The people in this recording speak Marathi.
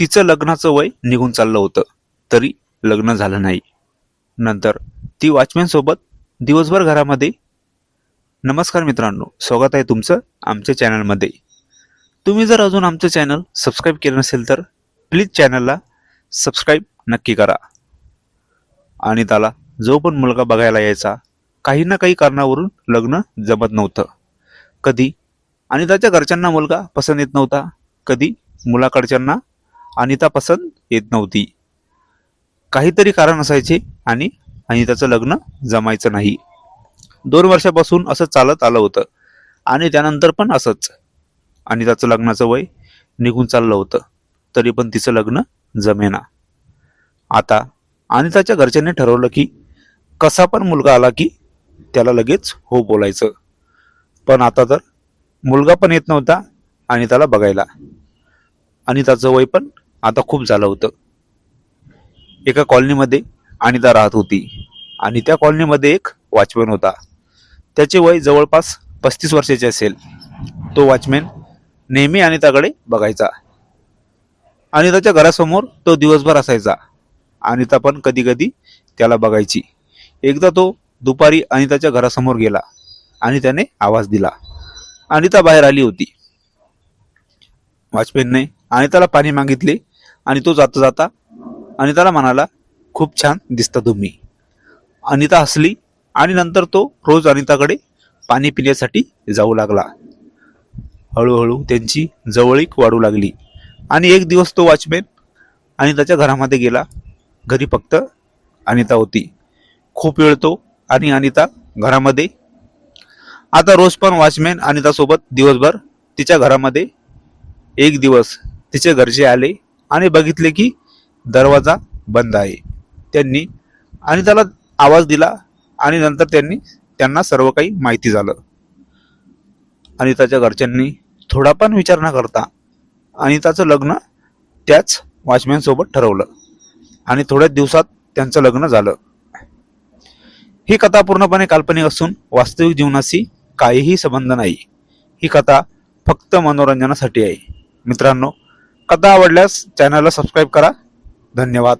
तिचं लग्नाचं वय निघून चाललं होतं. तरी लग्न झालं नाही. नंतर ती वॉचमॅनसोबत दिवसभर घरामध्ये. नमस्कार मित्रांनो स्वागत आहे तुमचं आमच्या चॅनलमध्ये. तुम्ही जर अजून आमचं चॅनल सबस्क्राईब केलं नसेल तर प्लीज चॅनलला सबस्क्राईब नक्की करा. आणि त्याला जो पण मुलगा बघायला यायचा काही ना काही कारणावरून लग्न जमत नव्हतं. कधी? आणि त्याच्या घरच्यांना मुलगा पसंत येत नव्हता. कधी? मुलाकडच्यांना अनिता पसंत येत नव्हती. काहीतरी कारण असायचे आणि अनिताचं लग्न जमायचं नाही. दोन वर्षापासून असं चालत आलं होतं आणि त्यानंतर पण असंच. अनिताचं लग्नाचं वय निघून चाललं होतं. तरी पण तिचं लग्न जमेना. आता अनिताच्या घरच्यांनी ठरवलं की कसा पण मुलगा आला की त्याला लगेच हो बोलायचं. पण आता तर मुलगा पण येत नव्हता आणि त्याला बघायला. अनिताचं वय पण आता खूप झालं होतं. एका कॉलनीमध्ये अनिता राहत होती. आणि त्या कॉलनीमध्ये एक वॉचमॅन होता. त्याचे वय जवळपास पस्तीस वर्षाचे असेल. तो वॉचमॅन नेहमी अनिताकडे बघायचा. अनिताच्या घरासमोर तो दिवसभर असायचा. अनिता पण कधी कधी त्याला बघायची. एकदा तो दुपारी अनिताच्या घरासमोर गेला. आणि त्याने आवाज दिला. अनिता बाहेर आली होती. वॉचमॅनने अनिताला पाणी मागितले. आणि तो जाता जाता अनिताला म्हणाला खूप छान दिसता तुम्ही. अनिता हसली आणि नंतर तो रोज अनिताकडे पाणी पिण्यासाठी जाऊ लागला. हळूहळू त्यांची जवळीक वाढू लागली आणि एक दिवस तो वॉचमॅन अनिताच्या घरामध्ये गेला. घरी फक्त अनिता होती. खूप वेळ तो आणि अनिता घरामध्ये. आता रोज पण वॉचमॅन अनितासोबत दिवसभर तिच्या घरामध्ये एक दिवस तिचे घरचे आले आणि बघितले की दरवाजा बंद आहे. त्यांनी आणि त्याला आवाज दिला आणि नंतर त्यांनी त्यांना सर्व काही माहिती झालं. अनिताच्या घरच्यांनी थोडा पण विचार न करता अनिताचं लग्न त्याच वॉचमॅनसोबत ठरवलं. आणि थोड्याच दिवसात त्यांचं लग्न झालं. ही कथा पूर्णपणे काल्पनिक असून वास्तविक जीवनाशी काहीही संबंध नाही. ही कथा फक्त मनोरंजनासाठी आहे. मित्रांनो कथा आवडल्यास चॅनलला सबस्क्राईब करा. धन्यवाद.